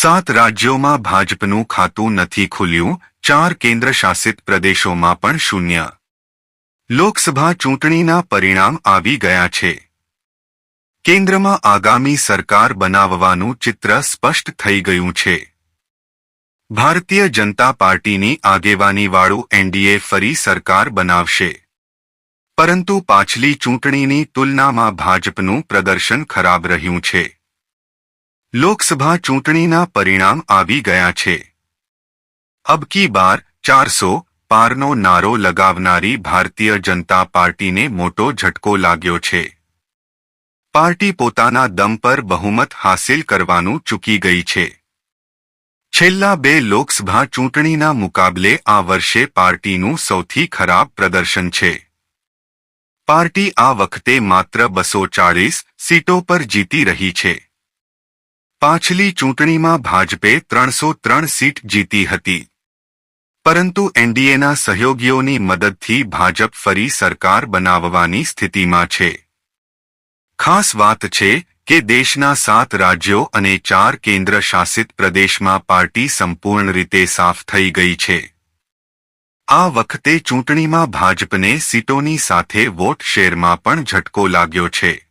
સાત રાજ્યોમાં ભાજપનું ખાતું નથી ખુલ્યું, ચાર કેન્દ્ર શાસિત પ્રદેશોમાં પણ શૂન્ય. લોકસભા ચૂંટણીના પરિણામ આવી ગયા છે. કેન્દ્રમાં આગામી સરકાર બનાવવાનું ચિત્ર સ્પષ્ટ થઈ ગયું છે. ભારતીય જનતા પાર્ટીની આગેવાનીવાળું એનડીએ ફરી સરકાર બનાવશે. પરંતુ પાછલી ચૂંટણીની તુલનામાં ભાજપનું પ્રદર્શન ખરાબ રહ્યું છે. લોકસભા ચૂંટણીના પરિણામ આવી ગયા છે. અબકી બાર ચારસો પારનો નારો લગાવનારી ભારતીય જનતા પાર્ટીને મોટો ઝટકો લાગ્યો છે. પાર્ટી પોતાના દમ પર બહુમત હાંસિલ કરવાનું ચૂકી ગઈ છે. છેલ્લા બે લોકસભા ચૂંટણીના મુકાબલે આ વર્ષે પાર્ટીનું સૌથી ખરાબ પ્રદર્શન છે. પાર્ટી આ વખતે માત્ર બસો ચાળીસ સીટો પર જીતી રહી છે. પાછલી ચૂંટણીમાં ભાજપે ત્રણસો ત્રણ સીટ જીતી હતી. પરંતુ એનડીએના સહયોગીઓની મદદથી ભાજપ ફરી સરકાર બનાવવાની સ્થિતિમાં છે. ખાસ વાત છે કે દેશના સાત રાજ્યો અને ચાર કેન્દ્ર શાસિત પ્રદેશમાં પાર્ટી સંપૂર્ણ રીતે સાફ થઈ ગઈ છે. આ વખતે ચૂંટણીમાં ભાજપને સીટોની સાથે વોટ શેરમાં પણ ઝટકો લાગ્યો છે.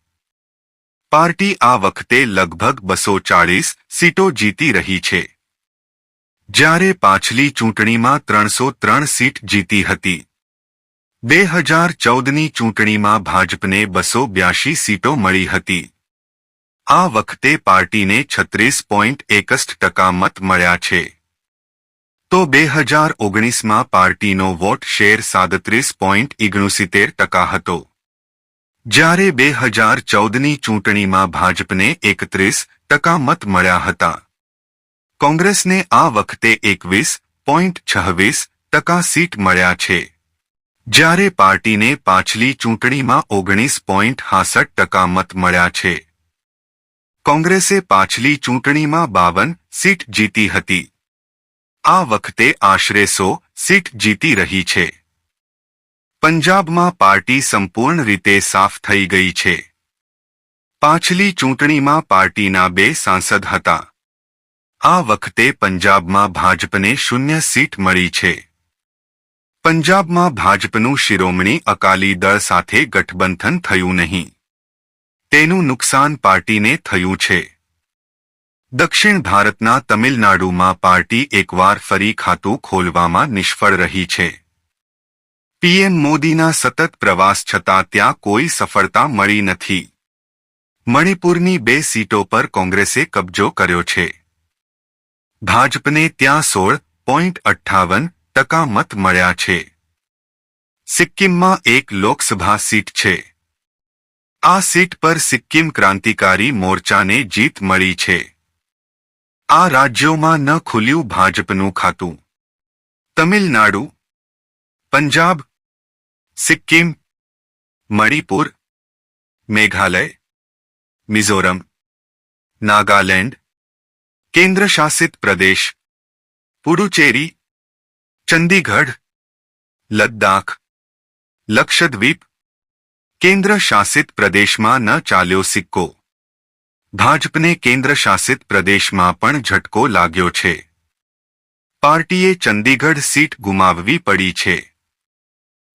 પાર્ટી આ વખતે લગભગ બસો ચાળીસ સીટો જીતી રહી છે. જ્યારે પાછલી ચૂંટણીમાં ત્રણસો ત્રણ સીટ જીતી હતી. બે હજાર ચૌદની ચૂંટણીમાં ભાજપને બસો બ્યાસી સીટો મળી હતી. આ વખતે પાર્ટીને છત્રીસ પોઈન્ટ એકસઠ ટકા મત મળ્યા છે. તો બે હજાર ઓગણીસમાં પાર્ટીનો વોટ શેર સાડત્રીસ પોઈન્ટ ઇગણુસિત્તેર ટકા હતો. જ્યારે બે હજાર ચૌદની ચૂંટણીમાં ભાજપને એકત્રીસ ટકા મત મળ્યા હતા. કોંગ્રેસને આ વખતે એકવીસ પોઈન્ટ છવ્વીસ ટકા સીટ મળ્યા છે. જ્યારે પાર્ટીને પાછલી ચૂંટણીમાં ઓગણીસ પોઈન્ટ હાસઠ ટકા મત મળ્યા છે. કોંગ્રેસે પાછલી ચૂંટણીમાં બાવન સીટ જીતી હતી. આ વખતે આશરે સો સીટ જીતી રહી છે. પંજાબમાં પાર્ટી સંપૂર્ણ રીતે સાફ થઈ ગઈ છે. પાછલી ચૂંટણીમાં પાર્ટીના બે સાંસદ હતા. આ વખતે પંજાબમાં ભાજપને શૂન્ય સીટ મળી છે. પંજાબમાં ભાજપનું શિરોમણી અકાલી દળ સાથે ગઠબંધન થયું નહીં. તેનું નુકસાન પાર્ટીને થયું છે. દક્ષિણ ભારતના તમિલનાડુમાં પાર્ટી એકવાર ફરી ખાતું ખોલવામાં નિષ્ફળ રહી છે. પીએમ મોદીના સતત પ્રવાસ છતાં ત્યાં કોઈ સફળતા મળી નથી. મણિપુરની બે સીટો પર કોંગ્રેસે કબજો કર્યો છે. ભાજપને ત્યાં સોળ પોઈન્ટ અઠ્ઠાવન ટકા મત મળ્યા છે. સિક્કિમમાં એક લોકસભા સીટ છે. આ સીટ પર સિક્કિમ ક્રાંતિકારી મોરચાને જીત મળી છે. આ રાજ્યોમાં ન ખુલ્યું ભાજપનું ખાતું. તમિલનાડુ, પંજાબ સિક્કિમ મણિપુર મેઘાલય મિઝોરમ નાગાલેન્ડ કેન્દ્રશાસિત પ્રદેશ પુડુચેરી ચંદીગઢ લદ્દાખ લક્ષદ્વીપ કેન્દ્ર શાસિત પ્રદેશમાં ન ચાલ્યો સિક્કો ભાજપને કેન્દ્ર શાસિત પ્રદેશમાં પણ ઝટકો લાગ્યો છે પાર્ટીએ ચંદીગઢ સીટ ગુમાવવી પડી છે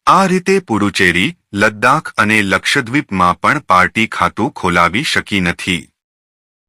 આ રીતે પુડુચેરી લદ્દાખ અને લક્ષદ્વીપમાં પણ પાર્ટી ખાતું ખોલાવી શકી નથી.